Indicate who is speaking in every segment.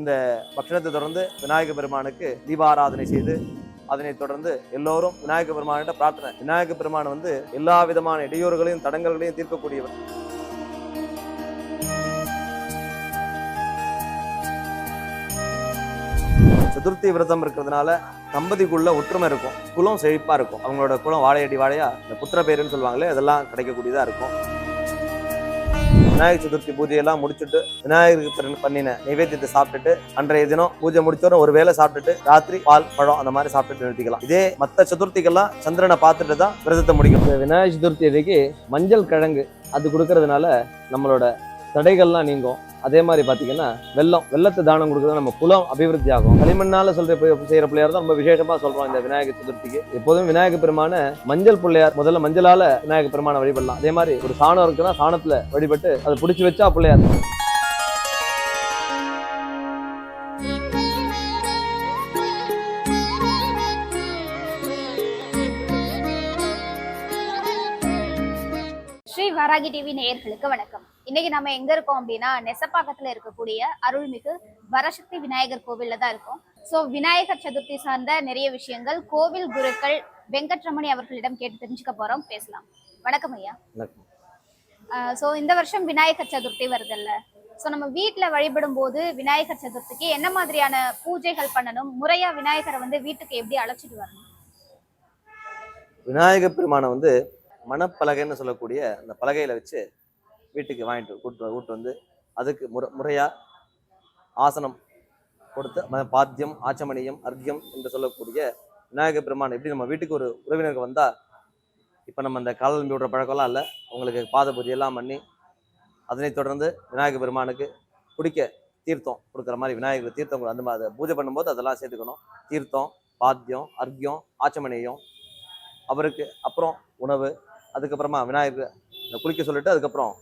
Speaker 1: இந்த பக்ஷணத்தை தொடர்ந்து விநாயக பெருமானுக்கு தீபாராதனை செய்து அதனைத் தொடர்ந்து எல்லோரும் விநாயக பெருமானிட்ட பிரார்த்தனை. விநாயக பெருமான் வந்து எல்லா விதமான இடையூறுகளையும் தடங்கல்களையும் தீர்க்கக்கூடியவர். சதுர்த்தி விரதம் இருக்கிறதுனால தம்பதிக்குள்ள ஒற்றுமை இருக்கும் குலம் செழிப்பா இருக்கும். அவங்களோட குலம் வாழையடி வாழையா இந்த புத்திர பேருன்னு சொல்லுவாங்களே அதெல்லாம் கிடைக்கக்கூடியதா இருக்கும். விநாயகர் சதுர்த்தி பூஜையெல்லாம் முடிச்சுட்டு விநாயகருக்கு பண்ணின நைவேத்தியத்தை சாப்பிட்டுட்டு அன்றைய தினம் பூஜை முடிச்சோரும் ஒரு வேளை சாப்பிட்டுட்டு ராத்திரி பால் பழம் அந்த மாதிரி சாப்பிட்டுட்டு நிறுத்திக்கலாம். இதே மற்ற சதுர்த்திக்கெல்லாம் சந்திரனை பார்த்துட்டு தான் விரதத்தை முடிக்கும் விநாயகர் சதுர்த்தி அன்னைக்கு மஞ்சள் கிழங்கு அது கொடுக்கறதுனால நம்மளோட தடைகள்லாம் நீங்கும். அதே மாதிரி பார்த்தீங்கன்னா வெள்ளம் வெள்ளத்தை தானம் கொடுக்குறது நம்ம குலம் அபிவிருத்தி ஆகும். களிமண்ணால சொல்ற செய்கிற பிள்ளையார் தான் ரொம்ப விசேஷமா சொல்றோம் இந்த விநாயகர் சதுர்த்திக்கு. எப்போதும் விநாயகர் பெருமான மஞ்சள் பிள்ளையார் முதல்ல மஞ்சளால விநாயகர் பெருமானை வழிபடலாம். அதே மாதிரி ஒரு சாணம் இருக்குன்னா சாணத்துல வழிபட்டு அதை பிடிச்சி வச்சா பிள்ளையார்
Speaker 2: வராகி டிவி நேயர்களுக்கு வணக்கம். இன்னைக்கு நம்ம எங்க இருக்கோம் அப்படின்னா நெசப்பாக்கத்துல இருக்கக்கூடிய அருள்மிகு வரசக்தி விநாயகர் கோவில்ல தான் இருக்கோம். சோ விநாயகர் சதுர்த்தி சார்ந்த நிறைய விஷயங்கள் கோவில் குருக்கள் வெங்கட்ரமணி அவர்களிடம் கேட்டு தெரிஞ்சுக்க போறோம். பேசலாம். வணக்கம் ஐயா. ஸோ இந்த வருஷம் விநாயகர் சதுர்த்தி வருதுல்ல. ஸோ நம்ம வீட்டில் வழிபடும் போது விநாயகர் சதுர்த்திக்கு என்ன மாதிரியான பூஜைகள் பண்ணணும்? முறையா விநாயகரை வந்து வீட்டுக்கு எப்படி அழைச்சிட்டு வரணும்?
Speaker 1: விநாயகர் பெருமானை வந்து மணப்பலகைன்னு சொல்லக்கூடிய அந்த பலகையில் வச்சு வீட்டுக்கு வாங்கிட்டு கூட்டு கூட்டு வந்து அதுக்கு முறை முறையாக ஆசனம் கொடுத்து பாத்தியம் ஆச்சமணியம் அர்க்கியம் என்று சொல்லக்கூடிய விநாயகர் பெருமான் எப்படி நம்ம வீட்டுக்கு ஒரு உறவினருக்கு வந்தால் இப்போ நம்ம அந்த காலம்பி விடுற பழக்கம்லாம் இல்லை. அவங்களுக்கு பாத பூஜையெல்லாம் பண்ணி அதனைத் தொடர்ந்து விநாயகர் பெருமானுக்கு குடிக்க தீர்த்தம் கொடுக்குற மாதிரி விநாயகர் தீர்த்தம் அந்த மாதிரி அதை பூஜை பண்ணும்போது அதெல்லாம் சேர்த்துக்கணும். தீர்த்தம் பாத்தியம் அர்க்கியம் ஆச்சமணியம் அவருக்கு அப்புறம் உணவு அதுக்கப்புறமா விநாயகர் இந்த குளிக்க சொல்லிட்டு அதுக்கப்புறம்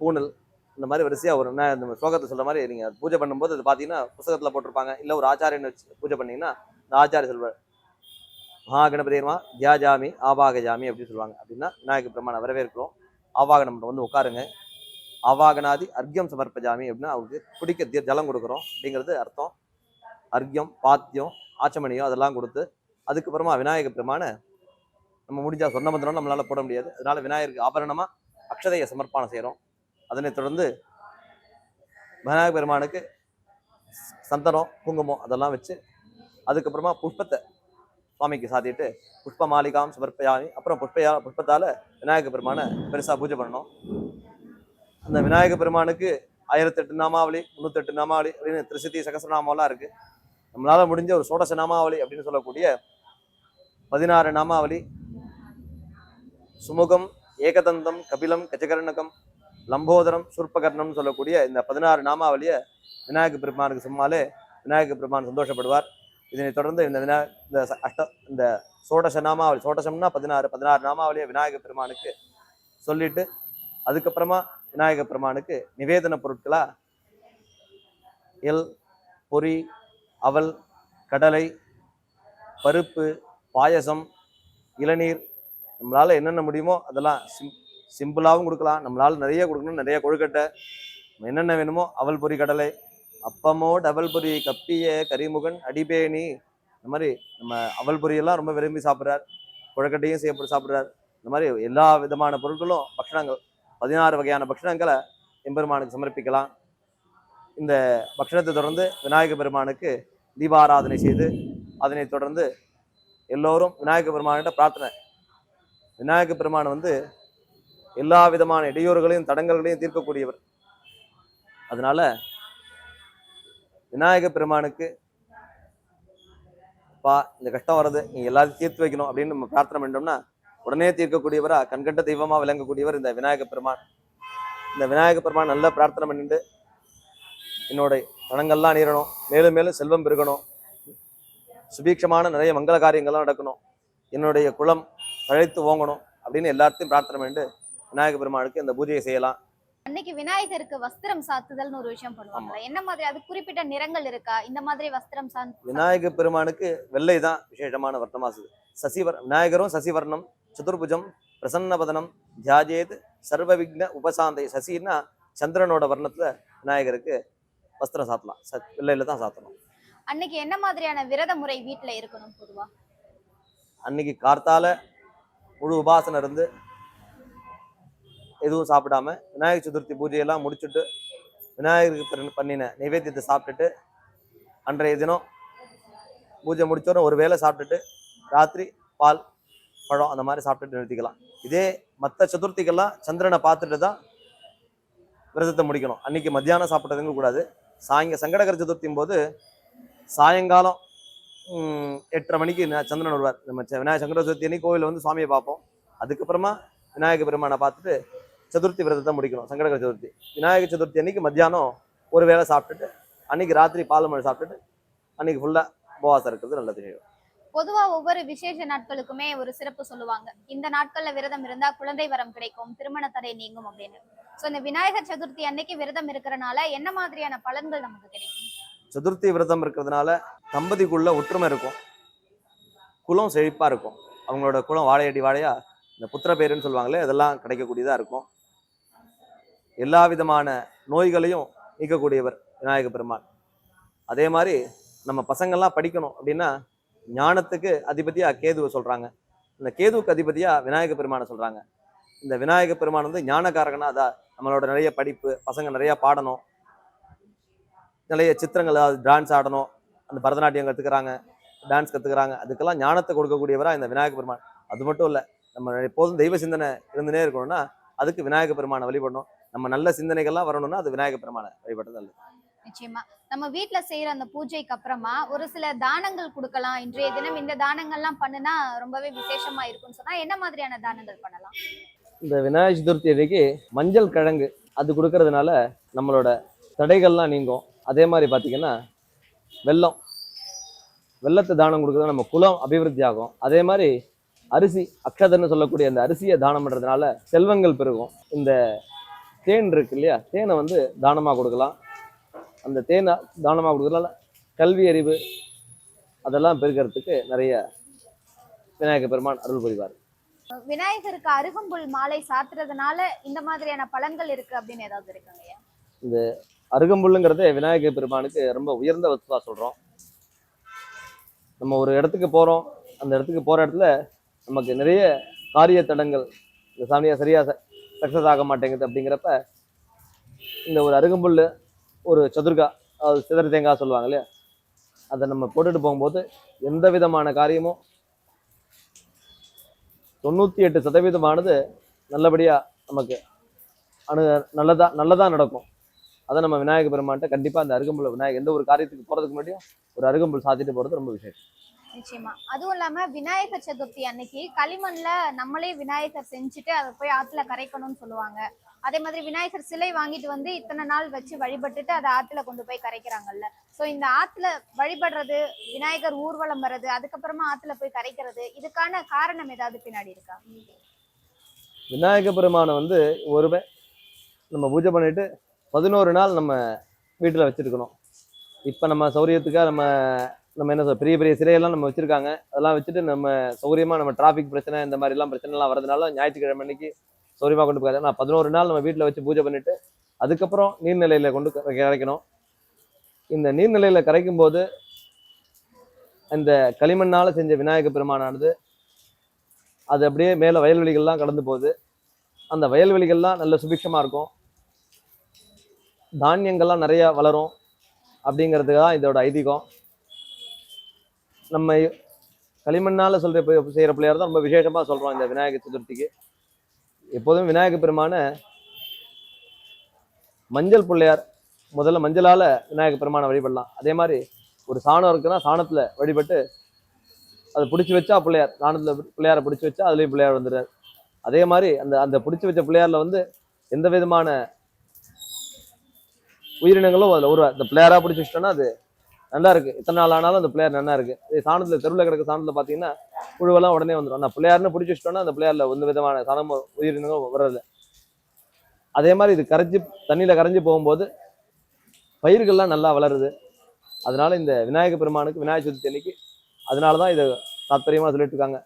Speaker 1: பூணல் இந்த மாதிரி வரிசையாக ஒரு விநாயகர் இந்த ஸ்லோகத்தை சொல்கிற மாதிரி நீங்கள் பூஜை பண்ணும்போது அது பார்த்தீங்கன்னா புத்தகத்தில் போட்டிருப்பாங்க. இல்லை ஒரு ஆச்சாரியன் வச்சு பூஜை பண்ணிங்கன்னா இந்த ஆச்சாரிய சொல்வார். மகாகணபதியமா தியாஜாமி ஆவாகஜாமி அப்படின்னு சொல்லுவாங்க. அப்படின்னா விநாயகர் பிரமாணம் வரவேற்கிறோம். ஆவாகனம் வந்து உட்காருங்க. ஆவாகனாதி அர்க்கியம் சமர்ப்பஜாமி அப்படின்னா அவருக்கு குடிக்க தீர் ஜலம் கொடுக்குறோம் அப்படிங்கிறது அர்த்தம். அர்க்கியம் பாத்தியம் ஆச்சமணியம் அதெல்லாம் கொடுத்து அதுக்கப்புறமா விநாயகர் பெருமான நம்ம முடிஞ்சால் சொந்த மந்திரம் நம்மளால போட முடியாது. அதனால விநாயகருக்கு ஆபரணமாக அக்ஷதையை சமர்ப்பணம் செய்கிறோம் அதனைத் தொடர்ந்து விநாயகர் பெருமானுக்கு சந்தனம் குங்குமம் அதெல்லாம் வச்சு அதுக்கப்புறமா புஷ்பத்தை சுவாமிக்கு சாத்திட்டு புஷ்ப மாளிகாம் சமர்ப்பயாமி அப்புறம் புஷ்பயா புஷ்பத்தால விநாயகர் பெருமானை பெருசா பூஜை பண்ணணும். அந்த விநாயகர் பெருமானுக்கு ஆயிரத்தெட்டு நாமாவளி முந்நூத்தெட்டு நாமாவளி அப்படின்னு திருசதி சகசரநாமெல்லாம் இருக்கு. நம்மளால முடிஞ்ச ஒரு சோடச நாமாவளி அப்படின்னு சொல்லக்கூடிய பதினாறு நாமாவளி சுமுகம் ஏகதந்தம் கபிலம் கஜகர்ணகம் லம்போதரம் சூர்பகர்ணம்னு சொல்லக்கூடிய இந்த பதினாறு நாமாவளியை விநாயகர் பெருமானுக்கு சும்மாலே விநாயகர் பெருமான் சந்தோஷப்படுவார். இதனை தொடர்ந்து இந்த வினா இந்த அஷ்ட இந்த சோடச நாமாவளி சோடசம்னா பதினாறு பதினாறு நாமாவளியை விநாயகர் பெருமானுக்கு சொல்லிட்டு அதுக்கப்புறமா விநாயகர் பெருமானுக்கு நிவேதன பொருட்களா எல் பொரி அவல் கடலை பருப்பு பாயசம் இளநீர் நம்மளால் என்னென்ன முடியுமோ அதெல்லாம் சிம் சிம்பிளாகவும் கொடுக்கலாம். நம்மளால் நிறைய கொடுக்கணும் நிறைய கொழுக்கட்டை. நம்ம என்னென்ன வேணுமோ அவல் பொரி கடலை அப்பமோ டபல் பொரி கப்பிய கரிமுகன் அடிபேணி இந்த மாதிரி நம்ம அவல் பொரியெல்லாம் ரொம்ப விரும்பி சாப்பிட்றார். கொழுக்கட்டையும் செய்ய சாப்பிட்றார். இந்த மாதிரி எல்லா விதமான பொருட்களும் பக்ஷணங்கள் பதினாறு வகையான பக்ஷணங்களை எம்பெருமானுக்கு சமர்ப்பிக்கலாம். இந்த பக்ஷணத்தை தொடர்ந்து விநாயகர் பெருமானுக்கு தீபாராதனை செய்து அதனை தொடர்ந்து எல்லோரும் விநாயக பெருமானிட்ட பிரார்த்தனை விநாயகர் பெருமான் வந்து எல்லா விதமான இடையூறுகளையும் தடங்கல்களையும் தீர்க்கக்கூடியவர். அதனால விநாயகர் பெருமானுக்கு பா இந்த கஷ்டம் வர்றது நீ எல்லாத்தையும் தீர்த்து வைக்கணும் அப்படின்னு நம்ம பிரார்த்தனை பண்ணோம்னா உடனே தீர்க்கக்கூடியவரா கண்கட்ட தெய்வமாக விளங்கக்கூடியவர் இந்த விநாயகர் பெருமான். இந்த விநாயகர் பெருமான் நல்லா பிரார்த்தனை பண்ணிட்டு என்னோட தடங்கள்லாம் நீரணும் மேலும் மேலும் செல்வம் பெருகணும் சுபீட்சமான நிறைய மங்கள காரியங்கள்லாம் நடக்கணும். என்னுடைய குலம் தழைத்து ஓங்கணும் அப்படின்னு எல்லாத்தையும் பிரார்த்தனை பண்ணிட்டு விநாயகர் பெருமானுக்கு இந்த பூஜையை செய்யலாம்.
Speaker 2: அன்னைக்கு விநாயகருக்கு வஸ்திரம் சாத்துதல்னு ஒரு விஷயம் பண்ணுவாங்களா என்ன மாதிரி அது குறிப்பிட்ட நிறங்கள் இருக்கா? இந்த மாதிரி வஸ்திரம் சாந்
Speaker 1: விநாயகர் பெருமானுக்கு வெள்ளை தான் விசேஷமான வர்ணமாசுது. சசிவர் விநாயகரும் சசிவர்ணம் சதுர்புஜம் பிரசன்னபதனம் தியாஜேத் சர்வ விக்ன உபசாந்தை. சசின்னா சந்திரனோட வர்ணத்துல விநாயகருக்கு வஸ்திரம் சாத்தலாம். ச வெள்ளையில தான் சாத்தணும்.
Speaker 2: அன்னைக்கு என்ன மாதிரியான விரத முறை வீட்ல இருக்கணும் பொதுவா?
Speaker 1: அன்னைக்கு கார்த்தால முழு உபாசனை இருந்து எதுவும் சாப்பிடாம விநாயகர் சதுர்த்தி பூஜையெல்லாம் முடிச்சுட்டு விநாயகருக்கு பண்ணின நைவேத்தியத்தை சாப்பிட்டுட்டு அன்றைய தினம் பூஜை முடித்தோடனே ஒரு வேளை சாப்பிட்டுட்டு ராத்திரி பால் பழம் அந்த மாதிரி சாப்பிட்டுட்டு நிறுத்திக்கலாம். இதே மற்ற சதுர்த்திக்கெல்லாம் சந்திரனை பார்த்துட்டு தான் விரதத்தை முடிக்கணும். அன்னைக்கு மத்தியானம் சாப்பிட்றதுங்க கூடாது. சாயங்க சங்கடகர சதுர்த்தியும் போது சாயங்காலம் எட்டரை மணிக்கு சந்திரன் வருவார். நம்ம விநாயகர் சங்கர சதுர்த்தி அன்னைக்கு கோவிலில் வந்து சுவாமியை பார்ப்போம். அதுக்கப்புறமா விநாயகர் பெருமானை பார்த்துட்டு சதுர்த்தி விரதத்தை முடிக்கணும் சங்கடகர சதுர்த்தி. விநாயகர் சதுர்த்தி அன்னைக்கு மத்தியானம் ஒரு வேளை சாப்பிட்டுட்டு அன்னைக்கு ராத்திரி பால் மழை சாப்பிட்டுட்டு அன்னைக்கு ஃபுல்லாக உபவாசம் இருக்கிறது நல்லது
Speaker 2: பொதுவா ஒவ்வொரு விசேஷ நாட்களுக்குமே ஒரு சிறப்பு சொல்லுவாங்க. இந்த நாட்கள்ல விரதம் இருந்தா குழந்தை வரம் கிடைக்கும் திருமண தடை நீங்கும் அப்படின்னு. சோ இந்த விநாயகர் சதுர்த்தி அன்னைக்கு விரதம் இருக்கிறனால என்ன மாதிரியான பலன்கள் நமக்கு கிடைக்கும்?
Speaker 1: சதுர்த்தி விரதம் இருக்கிறதுனால தம்பதிக்குள்ள ஒற்றுமை இருக்கும். குலம் செழிப்பாக இருக்கும். அவங்களோட குலம் வாழையடி வாழையா இந்த புத்திர பேருன்னு சொல்லுவாங்களே அதெல்லாம் கிடைக்கக்கூடியதாக இருக்கும். எல்லா விதமான நோய்களையும் நீக்கக்கூடியவர் விநாயக பெருமான். அதே மாதிரி நம்ம பசங்கள்லாம் படிக்கணும் அப்படின்னா ஞானத்துக்கு அதிபதியாக கேதுவை சொல்கிறாங்க இந்த கேதுவுக்கு அதிபதியாக விநாயக பெருமானை சொல்கிறாங்க இந்த விநாயக பெருமான் வந்து ஞானக்காரகனாக அதான் நம்மளோட நிறைய படிப்பு பசங்க நிறைய பாடணும். நிறைய சித்திரங்கள் அதாவது டான்ஸ் ஆடணும். அந்த பரதநாட்டியம் கற்றுக்குறாங்க டான்ஸ் கற்றுக்குறாங்க அதுக்கெல்லாம் ஞானத்தை கொடுக்கக்கூடியவரா இந்த விநாயக பெருமான். அது மட்டும் இல்லை நம்ம எப்போதும் தெய்வ சிந்தனை இருந்துனே இருக்கணும்னா அதுக்கு விநாயக பெருமானை வழிபடணும். நம்ம நல்ல சிந்தனைகள்லாம் வரணும்னா அது விநாயக பெருமானை வழிபடுறது நல்லது.
Speaker 2: நிச்சயமா. நம்ம வீட்ல செய்யற அந்த பூஜைக்கு அப்புறமா ஒரு சில தானங்கள் கொடுக்கலாம். இன்றைய தினம் இந்த தானங்கள்லாம் பண்ணுனா ரொம்பவே விசேஷமா இருக்கும்னு சொன்னா என்ன மாதிரியான தானங்கள் பண்ணலாம்?
Speaker 1: இந்த விநாயகர் சதுர்த்தி அன்னைக்கு மஞ்சள் கிழங்கு அது கொடுக்கறதுனால நம்மளோட தடைகள்லாம் நீங்கும். அதே மாதிரி பார்த்தீங்கன்னா வெல்லம் வெள்ளத்தை தானம் கொடுக்கறது நம்ம குலம் அபிவிருத்தி ஆகும். அதே மாதிரி அரிசி அக்ஷதன்னு சொல்லக்கூடிய அந்த அரிசியை தானம் பண்ணுறதுனால செல்வங்கள் பெருகும். இந்த தேன் இருக்கு இல்லையா? தேனை வந்து தானமாக கொடுக்கலாம். அந்த தேனை தானமாக கொடுக்கறதுனால கல்வி அறிவு அதெல்லாம் பெருக்கிறதுக்கு நிறைய விநாயகர் பெருமான் அருள் புரிவார்.
Speaker 2: விநாயகருக்கு அருகம்புல் மாலை சாத்துறதுனால இந்த மாதிரியான பலன்கள் இருக்கு அப்படின்னு ஏதாவது இருக்குங்கய்யா
Speaker 1: அருகம்புல்லுங்கிறது விநாயகர் பெருமானுக்கு ரொம்ப உயர்ந்த வஸ்துவா சொல்கிறோம் நம்ம ஒரு இடத்துக்கு போகிறோம் அந்த இடத்துக்கு போகிற இடத்துல நமக்கு நிறைய காரிய தடங்கள் இந்த சாமியா சரியாக சக்ஸஸ் ஆக மாட்டேங்குது அப்படிங்கிறப்ப இந்த ஒரு அருகம்புல் ஒரு சதுர்கா அதாவது சிதற தேங்காய் சொல்லுவாங்க இல்லையா? அதை நம்ம போட்டுட்டு போகும்போது எந்த விதமான காரியமும் தொண்ணூற்றி எட்டு சதவீதமானது நல்லபடியாக நமக்கு அணு நல்லதா நல்லதா நடக்கும். அதை நம்ம விநாயகர் பெருமான்ட்ட கண்டிப்பா அந்த அருகம்புல் விநாயகர் எந்த ஒரு காரியத்துக்கு போறதுக்கு முன்னாடியும் ஒரு அருகம்புல் சாத்திட்டு போறது ரொம்ப விசேஷம்.
Speaker 2: நிச்சயமா. அதுவும் இல்லாம விநாயகர் சதுர்த்தி அன்னைக்கு களிமண்ல நம்மளே விநாயகர் செஞ்சுட்டு அதை போய் ஆத்துல கரைக்கணும்னு சொல்லுவாங்க. அதே மாதிரி விநாயகர் சிலை வாங்கிட்டு வந்து இத்தனை நாள் வச்சு வழிபட்டுட்டு அதை ஆத்துல கொண்டு போய் கரைக்கிறாங்கல்ல. சோ இந்த ஆத்துல வழிபடுறது விநாயகர் ஊர்வலம் வர்றது அதுக்கப்புறமா ஆத்துல போய் கரைக்கிறது இதுக்கான காரணம் ஏதாவது பின்னாடி இருக்கா?
Speaker 1: விநாயக பெருமானை வந்து ஒருவே நம்ம பூஜை பண்ணிட்டு பதினோரு நாள் நம்ம வீட்டில் வச்சிருக்கணும். இப்போ நம்ம சௌரியத்துக்காக நம்ம நம்ம என்ன சொல்ல பெரிய பெரிய சிலையெல்லாம் நம்ம வச்சுருக்காங்க. அதெல்லாம் வச்சுட்டு நம்ம சௌரியமாக நம்ம டிராஃபிக் பிரச்சனை இந்த மாதிரிலாம் பிரச்சனைலாம் வரதுனால ஞாயிற்றுக்கிழமை அன்னைக்கு சௌரியமாக கொண்டு போகாது. நான் பதினோரு நாள் நம்ம வீட்டில் வச்சு பூஜை பண்ணிவிட்டு அதுக்கப்புறம் நீர்நிலையில் கொண்டு கரைக்கணும். இந்த நீர்நிலையில் கரைக்கும் போது அந்த களிமண்ணால் செஞ்ச விநாயக பெருமானானது அது அப்படியே மேலே வயல்வெளிகள்லாம் கடந்து போகுது. அந்த வயல்வெளிகள்லாம் நல்ல சுபிக்ஷமாக இருக்கும். தானியங்கள்லாம் நிறையா வளரும் அப்படிங்கிறதுக்கு தான் இதோட ஐதீகம். நம்ம களிமண்ணால் சொல்கிற செய்கிற பிள்ளையார் தான் ரொம்ப விசேஷமாக சொல்கிறோம் இந்த விநாயகர் சதுர்த்திக்கு. எப்போதும் விநாயகர் பெருமான மஞ்சள் பிள்ளையார் முதல்ல மஞ்சளால் விநாயகர் பெருமானை வழிபடலாம். அதே மாதிரி ஒரு சாணம் இருக்குன்னா சாணத்தில் வழிபட்டு அதை பிடிச்சி வச்சா பிள்ளையார் சாணத்தில் பிள்ளையாரை பிடிச்சி வச்சா அதுலேயும் பிள்ளையார் வந்துடுறார். அதே மாதிரி அந்த அந்த பிடிச்சி வச்ச பிள்ளையாரில் வந்து எந்த விதமான உயிரினங்களும் அதில் உருவா இந்த பிளேயராக பிடிச்சி வச்சிட்டோன்னா அது நல்லா இருக்கு. இத்தனை நாள் ஆனாலும் அந்த பிளேயர் நல்லா இருக்கு. இதே சாணத்தில் தெருவில் கிடக்க சாணத்தில் பார்த்தீங்கன்னா புழுவெல்லாம் உடனே வந்துடும் அந்த பிளேயர்னு பிடிச்சி வச்சிட்டோன்னா அந்த பிளேயரில் எந்த விதமான சாணமும் உயிரினங்களும் வர்றது அதே மாதிரி இது கரைஞ்சி தண்ணியில் கரைஞ்சி போகும்போது பயிர்கள்லாம் நல்லா வளருது. அதனால இந்த விநாயக பெருமானுக்கு விநாயகர் சதுர்த்தி அன்னைக்கு அதனால தான் இதை தாத்பரியமாக சொல்லிட்டு இருக்காங்க.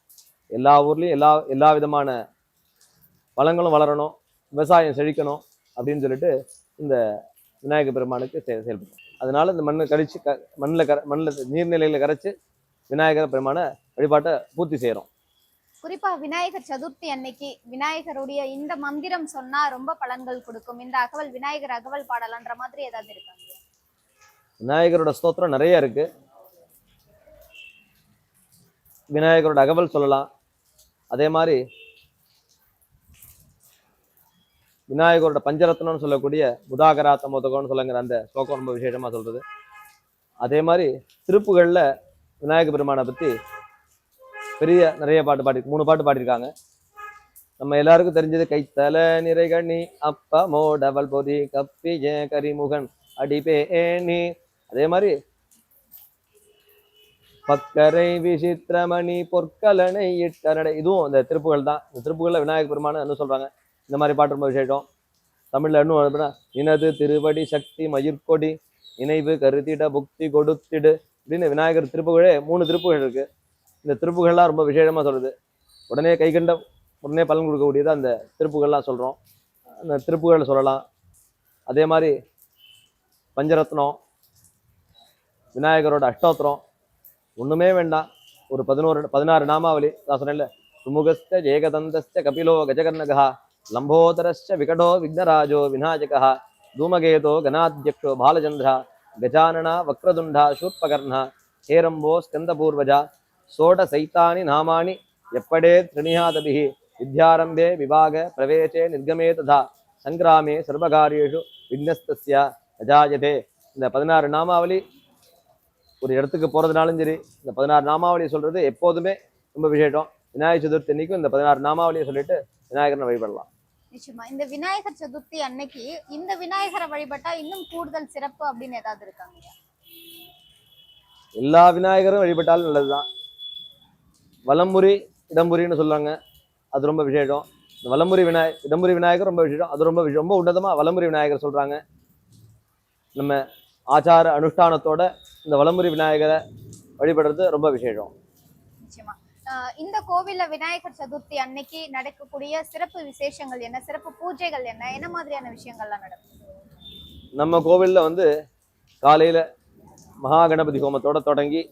Speaker 1: எல்லா ஊர்லேயும் எல்லா எல்லா விதமான வளங்களும் வளரணும் விவசாயம் செழிக்கணும் அப்படின்னு சொல்லிட்டு இந்த விநாயகர் பெருமானுக்கு செய- செயல்படும். அதனால இந்த மண்ணை கழிச்சு க மண்ணில் கர மண்ணில் நீர்நிலைகளை கரைச்சு விநாயகர் பெருமானை வழிபாட்டை பூர்த்தி செய்கிறோம்
Speaker 2: குறிப்பா விநாயகர் சதுர்த்தி அன்னைக்கு விநாயகருடைய இந்த மந்திரம் சொன்னா ரொம்ப பலன்கள் கொடுக்கும். இந்த அகவல் விநாயகர் அகவல் பாடலான்ற மாதிரி ஏதாவது இருக்காங்க
Speaker 1: விநாயகரோட ஸ்தோத்திரம் நிறைய இருக்கு. விநாயகரோட அகவல் சொல்லலாம். அதே மாதிரி விநாயகரோட பஞ்சரத்னம்னு சொல்லக்கூடிய முதாகராத்த மோதகம்னு சொல்லுங்கிற அந்த ஸ்லோகம் ரொம்ப விசேஷமா சொல்றது. அதே மாதிரி திருப்புகளில் விநாயக பெருமானை பத்தி பெரிய நிறைய பாட்டு பாடி மூணு பாட்டு பாடியிருக்காங்க. நம்ம எல்லாருக்கும் தெரிஞ்சது கைத்தல நிறைகணி அப்ப மோடவல் பொதி கப்பி ஜெய கரிமுகன் அடிபே அடிபேணி அதே மாதிரி பக்கரை விசித்திரமணி பொற்கலனை இட்டரடை இதுவும் இந்த திருப்புகள் தான். இந்த திருப்புகளில் விநாயக பெருமானை என்ன சொல்றாங்க? இந்த மாதிரி பாட்டு ரொம்ப விசேஷம். தமிழில் இன்னும் அப்படின்னா இனது திருவடி சக்தி மயிர்கொடி இணைவு கருத்திட புக்தி கொடுத்திடு அப்படின்னு விநாயகர் திருப்புகழே மூணு திருப்புகள் இருக்குது இந்த திருப்புகள்லாம் ரொம்ப விசேஷமாக சொல்கிறது உடனே கைகண்ட உடனே பலன் கொடுக்கக்கூடியது அந்த திருப்புகள்லாம் சொல்கிறோம் அந்த திருப்புகளை சொல்லலாம். அதே மாதிரி பஞ்சரத்னம் விநாயகரோட அஷ்டோத்திரம் ஒன்றுமே வேண்டாம். ஒரு பதினோரு பதினாறு நாமாவளி நான் சொன்னேன்ல. சுமுகஸ்த ஜேகதந்தஸ்த கபிலோ கஜகர்ணகா லம்போதரஸ்ச விகடோ விக்னராஜோ விநாயகா தூமகேதோ கணாத்யக்ஷோ பாலச்சந்திரா கஜானனா வக்ரதுண்டா சூர்பகர்ணா ஹேரம்போ ஸ்கந்தபூர்வஜா சோட சைத்தானி நாமானி எப்படே திருணியாதபிகி வித்யாரம்பே விவாக பிரவேசே நிர்கமே ததா சங்கிராமே சர்வகாரியேஷு விக்னஸ்தஸ்யா அஜாயதே இந்த பதினாறு நாமாவளி ஒரு இடத்துக்கு போகிறதுனாலும் சரி இந்த பதினாறு நாமாவளியை சொல்கிறது எப்போதுமே ரொம்ப விசேஷம். விநாயகர் சதுர்த்தி அன்னைக்கும் இந்த பதினாறு நாமாவளியை சொல்லிட்டு விநாயகரனை வழிபடலாம்.
Speaker 2: நிச்சயமா. இந்த விநாயகர் சதுர்த்தி அன்னைக்கு இந்த விநாயகரை வழிபட்டா இன்னும் கூடுதல் சிறப்பு அப்படின்னு ஏதாவது இருக்காங்க
Speaker 1: எல்லா விநாயகரும் வழிபட்டாலும் நல்லதுதான். வலம்புரி இடம்புரின்னு சொல்லுவாங்க. அது ரொம்ப விசேஷம். இந்த வலம்புரி விநாயகர் இடம்புரி விநாயகர் ரொம்ப விசேஷம். அது ரொம்ப ரொம்ப உன்னதமா வலம்புரி விநாயகர் சொல்றாங்க. நம்ம ஆச்சார அனுஷ்டானத்தோட இந்த வலம்புரி விநாயகரை வழிபடுறது ரொம்ப விசேஷம்.
Speaker 2: நிச்சயமா. இந்த கோவில்ல விநாயகர் சதுர்த்தி அன்னைக்கு நடக்கக்கூடிய சிறப்பு விசேஷங்கள் என்ன? சிறப்பு பூஜைகள் என்ன? என்ன மாதிரியான விஷயங்கள்லாம் நடக்கும்?
Speaker 1: நம்ம கோவில்ல வந்து காலையில மகா கணபதி ஹோமத்தோட தொடங்கி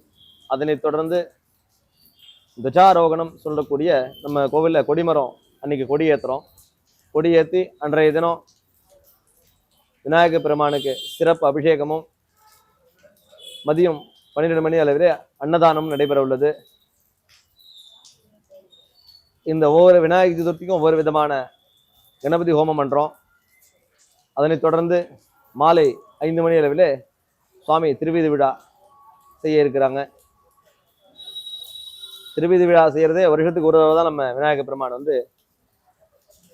Speaker 1: அதனை தொடர்ந்து துஜாரோகணம் சொல்லக்கூடிய நம்ம கோவில்ல கொடிமரம் அன்னைக்கு கொடி ஏத்துறோம் கொடி ஏத்தி அன்றைய தினம் விநாயக பெருமானுக்கு சிறப்பு அபிஷேகமும் மதியம் பன்னிரெண்டு மணி அளவிலே அன்னதானம் நடைபெற உள்ளது இந்த ஒவ்வொரு விநாயகர் சதுர்த்திக்கும் ஒவ்வொரு விதமான கணபதி ஹோமம் பண்ணுறோம் அதனைத் தொடர்ந்து மாலை ஐந்து மணி அளவில் சுவாமி திருவீதி விழா செய்ய இருக்கிறாங்க. திருவிதி விழா செய்யறதே வருஷத்துக்கு ஒரு தடவை தான் நம்ம விநாயகர் பெருமான் வந்து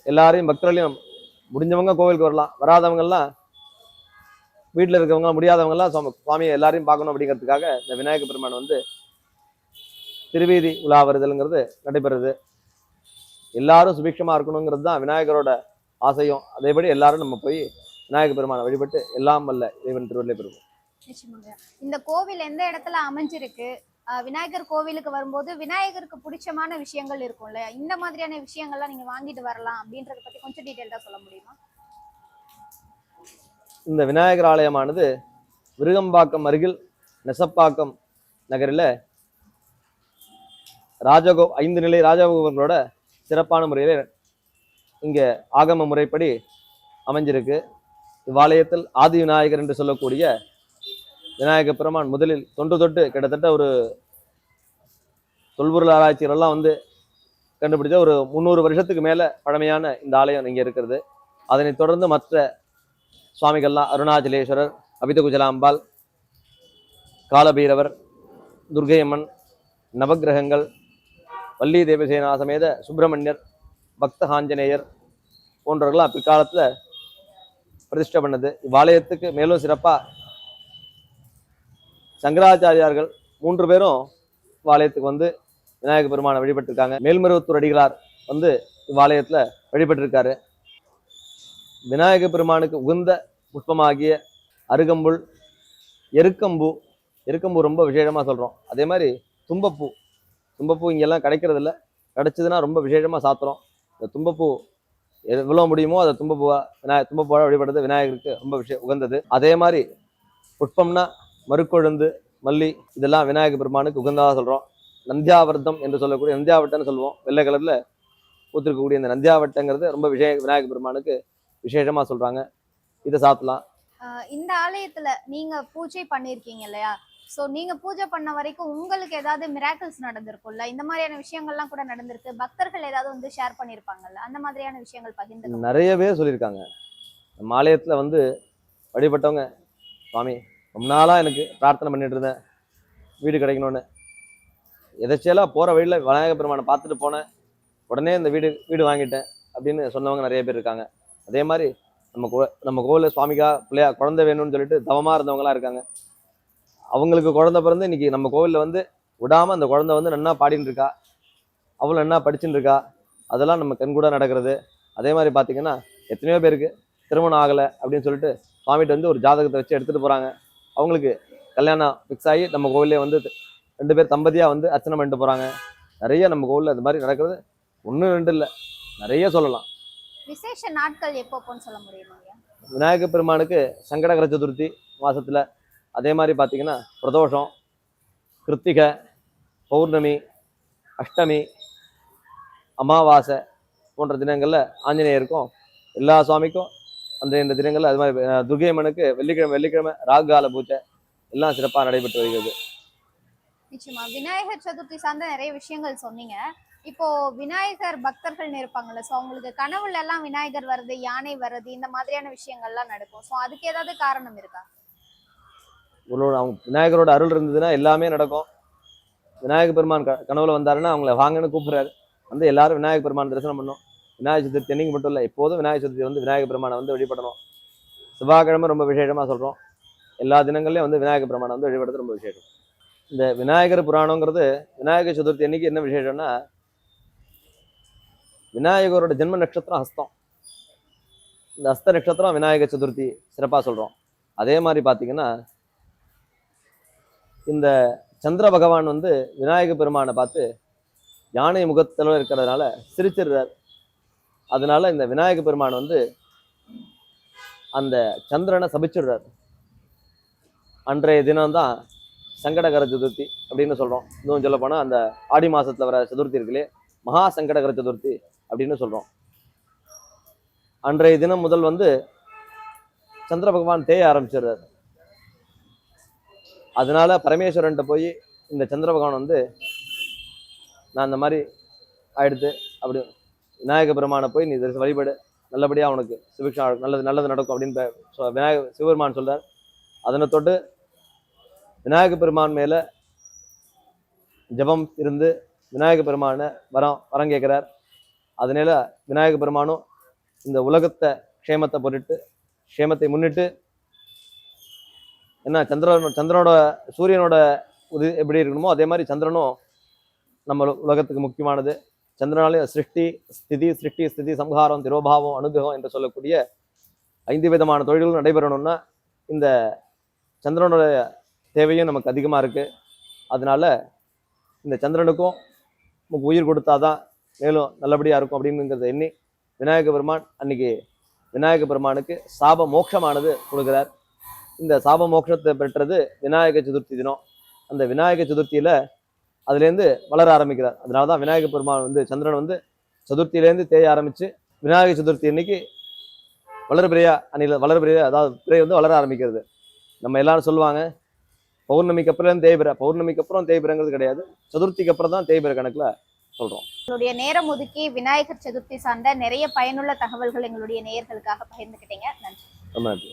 Speaker 1: எல்லாரையும் பக்தர்களையும் முடிஞ்சவங்க கோவிலுக்கு வரலாம். வராதவங்கெல்லாம் வீட்டில் இருக்கவங்க முடியாதவங்கெல்லாம் சுவாமி சுவாமியை எல்லாரையும் பார்க்கணும் அப்படிங்கிறதுக்காக இந்த விநாயகர் பெருமான் வந்து திருவீதி உலா வருதல்ங்கிறது நடைபெறுது. எல்லாரும் சுபிக்ஷமா இருக்கணுங்கிறது தான் விநாயகரோட ஆசையும். அதேபடி எல்லாரும் நம்ம போய் விநாயகர் பெருமானை வழிபட்டு எல்லாம் வல்ல இறைவன் திருவள்ளை பெறுவோம்.
Speaker 2: இந்த கோவில் எந்த இடத்துல அமைஞ்சிருக்கு? விநாயகர் கோவிலுக்கு வரும்போது விநாயகருக்கு பிடிச்சமான விஷயங்கள் இருக்கும் இல்லையா? இந்த மாதிரியான விஷயங்கள்லாம் நீங்க வாங்கிட்டு வரலாம் அப்படின்றத பத்தி கொஞ்சம் டீட்டெயில்டா சொல்ல முடியுமா?
Speaker 1: இந்த விநாயகர் ஆலயமானது விருகம்பாக்கம் அருகில் நெசப்பாக்கம் நகரில் ராஜகோ ஐந்து நிலை ராஜகோபுரங்களோட சிறப்பான முறையில் இங்கே ஆகம முறைப்படி அமைஞ்சிருக்கு. இவ்வாலயத்தில் ஆதி விநாயகர் என்று சொல்லக்கூடிய விநாயகர் பெருமான் முதலில் தொன்று தொட்டு கிட்டத்தட்ட ஒரு தொல்பொருள் ஆராய்ச்சிகளெல்லாம் வந்து கண்டுபிடிச்ச ஒரு முந்நூறு வருஷத்துக்கு மேலே பழமையான இந்த ஆலயம் இங்கே இருக்கிறது. அதனைத் தொடர்ந்து மற்ற சுவாமிகள்லாம் அருணாச்சலேஸ்வரர் அபிதகுஜலாம்பாள் காலபைரவர் துர்கையம்மன் நவக்கிரகங்கள் வள்ளி தேவசேனா சமேத சுப்பிரமணியர் பக்த ஆஞ்சநேயர் போன்றவர்கள்லாம் பிற்காலத்தில் பிரதிஷ்டை பண்ணது. இவ்வாலயத்துக்கு மேலும் சிறப்பாக சங்கராச்சாரியார்கள் மூன்று பேரும் இவ்வாலயத்துக்கு வந்து விநாயகர் பெருமானை வழிபட்டிருக்காங்க. மேல்மருவத்தூர் அடிகளார் வந்து இவ்வாலயத்தில் வழிபட்டிருக்காரு. விநாயக பெருமானுக்கு உகந்த புஷ்பமாகிய அருகம்புல் எருக்கம்பூ எருக்கம்பூ ரொம்ப விசேஷமாக சொல்கிறோம் அதே மாதிரி தும்பப்பூ தும்பப்பூ இங்கெல்லாம் கிடைக்கிறது இல்ல கிடைச்சதுன்னா ரொம்ப விசேஷமாக சாத்துறோம். இந்த தும்பப்பூ எவ்வளோ முடியுமோ அதை தும்பப்பூவா போவா விநாய வழிபடுறது விநாயகருக்கு ரொம்ப விஷயம் உகந்தது. அதே மாதிரி புட்பம்னா மறுக்கொழுந்து மல்லி இதெல்லாம் விநாயக பெருமானுக்கு உகந்ததாக சொல்கிறோம் நந்தியாவர்த்தம் என்று சொல்லக்கூடிய நந்தியாவட்டம்னு சொல்லுவோம். வெள்ளை கலரில் பூத்திருக்கக்கூடிய இந்த நந்தியாவட்டங்கிறது ரொம்ப விஷய விநாயக பெருமானுக்கு விசேஷமாக சொல்கிறாங்க இதை
Speaker 2: சாத்தலாம். இந்த ஆலயத்துல நீங்க பூஜை பண்ணிருக்கீங்க இல்லையா? சோ நீங்க பூஜை பண்ண வரைக்கும் உங்களுக்கு ஏதாவது மிராக்கிள்ஸ் நடந்திருக்கும்ல? இந்த மாதிரியான விஷயங்கள்லாம் கூட நடந்திருக்கு. பக்தர்கள் ஏதாவது வந்து ஷேர் பண்ணிருப்பாங்கல்ல? அந்த மாதிரியான விஷயங்கள் பகிர்ந்து
Speaker 1: நிறையவே சொல்லியிருக்காங்க. நம்ம ஆலயத்தில் வந்து வழிபட்டவங்க சுவாமி ரொம்ப நாளாக எனக்கு பிரார்த்தனை பண்ணிட்டு இருந்தேன். வீடு கிடைக்கணும்னு. எதாச்சியெல்லாம் போகிற வழியில் விநாயக பெருமானை பார்த்துட்டு போனேன். உடனே இந்த வீடு வீடு வாங்கிட்டேன் அப்படின்னு சொன்னவங்க நிறைய பேர் இருக்காங்க. அதே மாதிரி நம்ம கோ நம்ம கோவிலில் சுவாமிக்கா பிள்ளையா குழந்தை வேணும்னு சொல்லிட்டு தவமாக இருந்தவங்களாம் இருக்காங்க. அவங்களுக்கு குழந்தை பிறந்து இன்னைக்கு நம்ம கோவிலில் வந்து விடாமல் அந்த குழந்தை வந்து நன்னா பாடின்னு இருக்கா? அவளும் நன்னா படிச்சுட்டு இருக்கா? அதெல்லாம் நம்ம கண்கூட நடக்கிறது. அதே மாதிரி பார்த்தீங்கன்னா எத்தனையோ பேருக்கு திருமணம் ஆகலை அப்படின்னு சொல்லிட்டு சுவாமிகிட்ட வந்து ஒரு ஜாதகத்தை வச்சு எடுத்துகிட்டு போகிறாங்க அவங்களுக்கு கல்யாணம் ஃபிக்ஸ் ஆகி நம்ம கோவிலே வந்து ரெண்டு பேர் தம்பதியாக வந்து அர்ச்சனை பண்ணிட்டு போகிறாங்க நிறைய நம்ம கோவிலில் அது மாதிரி நடக்கிறது. ஒன்று ரெண்டு இல்லை. நிறைய சொல்லலாம்.
Speaker 2: விசேஷ நாட்கள் எப்பப்போன்னு சொல்ல முடியுமா
Speaker 1: விநாயக பெருமானுக்கு சங்கடகர சதுர்த்தி மாசத்துல அதே மாதிரி பார்த்திங்கன்னா பிரதோஷம் கிருத்திகை பௌர்ணமி அஷ்டமி அமாவாசை போன்ற தினங்களில் ஆஞ்சநேயருக்கும் எல்லா சுவாமிக்கும் அந்த இந்த தினங்களில் அது மாதிரி துர்கையம்மனுக்கு வெள்ளிக்கிழமை வெள்ளிக்கிழமை ராகுகால பூஜை எல்லாம் சிறப்பாக நடைபெற்று வருகிறது.
Speaker 2: நிச்சயமா. விநாயகர் சதுர்த்தி சார்ந்த நிறைய விஷயங்கள் சொன்னீங்க. இப்போ விநாயகர் பக்தர்கள் இருப்பாங்கல்ல சோ அவங்களுக்கு கனவுல எல்லாம் விநாயகர் வருது யானை வருது இந்த மாதிரியான விஷயங்கள்லாம் நடக்கும். சோ அதுக்கு ஏதாவது காரணம் இருக்கா?
Speaker 1: உங்களோட அவங்க விநாயகரோட அருள் இருந்ததுன்னா எல்லாமே நடக்கும். விநாயக பெருமான் க கனவுல வந்தாருன்னா அவங்கள வாங்கன்னு கூப்பிடுறாரு. வந்து எல்லாரும் விநாயக பெருமான் தரிசனம் பண்ணணும் விநாயகர் சதுர்த்தி அன்னைக்கு மட்டும் இல்லை எப்போதும் விநாயகர் சதுர்த்தி வந்து விநாயக பெருமானை வந்து வழிபடணும். செவ்வாய்க்கிழமை ரொம்ப விசேஷமாக சொல்கிறோம் எல்லா தினங்கள்லையும் வந்து விநாயக பெருமானை வந்து வழிபடுறது ரொம்ப விசேஷம். இந்த விநாயகர் புராணங்கிறது விநாயகர் சதுர்த்தி அன்னைக்கு என்ன விசேஷம்னா விநாயகரோட ஜென்ம நட்சத்திரம் ஹஸ்தம். இந்த ஹஸ்த நட்சத்திரம் விநாயகர் சதுர்த்தி சிறப்பாக சொல்கிறோம் அதே மாதிரி பார்த்தீங்கன்னா இந்த சந்திர பகவான் வந்து விநாயக பெருமானை பார்த்து யானை முகத்தில் இருக்கிறதுனால சிரிச்சிடுறார். அதனால இந்த விநாயக பெருமான் வந்து அந்த சந்திரனை சபிச்சிடுறார். அன்றைய தினம்தான் சங்கடகர சதுர்த்தி அப்படின்னு சொல்றோம். இன்னும் சொல்ல போனா அந்த ஆடி மாசத்துல வர சதுர்த்தி இருக்குல்லே மகா சங்கடகர சதுர்த்தி அப்படின்னு சொல்றோம். அன்றைய தினம் முதல் வந்து சந்திர பகவான் தேய ஆரம்பிச்சிடுறார். அதனால பரமேஸ்வரன்ட்ட போய் இந்த சந்திர பகவான் வந்து நான் இந்த மாதிரி ஆயிடுத்து அப்படி விநாயக பெருமானை போய் நீ வழிபடு நல்லபடியாக அவனுக்கு சுபிக்ஷா நல்லது நல்லது நடக்கும் அப்படின்னு சொ- விநாயக சிவபெருமான் சொல்றார். அதனை தொட்டு விநாயக பெருமான் மேல ஜெபம் இருந்து விநாயக பெருமானை வரம் வரம் கேட்குறார். அதனால விநாயக பெருமானும் இந்த உலகத்தை க்ஷேமத்தை பொருட்டு க்ஷேமத்தை முன்னிட்டு ஏன்னா சந்திரன் சந்திரனோட சூரியனோட இது எப்படி இருக்கணுமோ அதே மாதிரி சந்திரனும் நம்ம உலகத்துக்கு முக்கியமானது. சந்திரனாலே சிருஷ்டி ஸ்திதி சிருஷ்டி ஸ்திதி சம்ஹாரம் திரோபாவம் அனுகிரகம் என்று சொல்லக்கூடிய ஐந்து விதமான தொழில்கள் நடைபெறணும்னா இந்த சந்திரனோட தேவையும் நமக்கு அதிகமாக இருக்குது அதனால் இந்த சந்திரனுக்கும் நமக்கு உயிர் கொடுத்தாதான் மேலும் நல்லபடியாக இருக்கும் அப்படிங்கிறத எண்ணி விநாயக பெருமான் அன்னைக்கு விநாயக பெருமானுக்கு சாப மோட்சமானது கொடுக்குறார். இந்த சாப மோட்சத்தை பெற்றது விநாயக சதுர்த்தி தினம். அந்த விநாயக சதுர்த்தியில அதுலேருந்து வளர ஆரம்பிக்கிறார். அதனால தான் விநாயக பெருமான் வந்து சந்திரன் வந்து சதுர்த்தியிலேருந்து தேய ஆரம்பிச்சு விநாயக சதுர்த்தி அன்னைக்கு வளர்பிரியா அன்னையில் வளர்பிரியா அதாவது பிறை வந்து வளர ஆரம்பிக்கிறது. நம்ம எல்லாரும் சொல்லுவாங்க பௌர்ணமிக்கு அப்புறம் தேய்பிரை பௌர்ணமிக்கு அப்புறம் தேய்பிரைங்கிறது கிடையாது. சதுர்த்திக்கு அப்புறம் தான் தேய்பிரை கணக்கில் சொல்கிறோம்
Speaker 2: உங்களுடைய நேரம் ஒதுக்கி விநாயகர் சதுர்த்தி சார்ந்த நிறைய பயனுள்ள தகவல்கள் எங்களுடைய நேயர்களுக்காக பகிர்ந்துக்கிட்டீங்க. நன்றி.
Speaker 1: ரொம்ப நன்றி.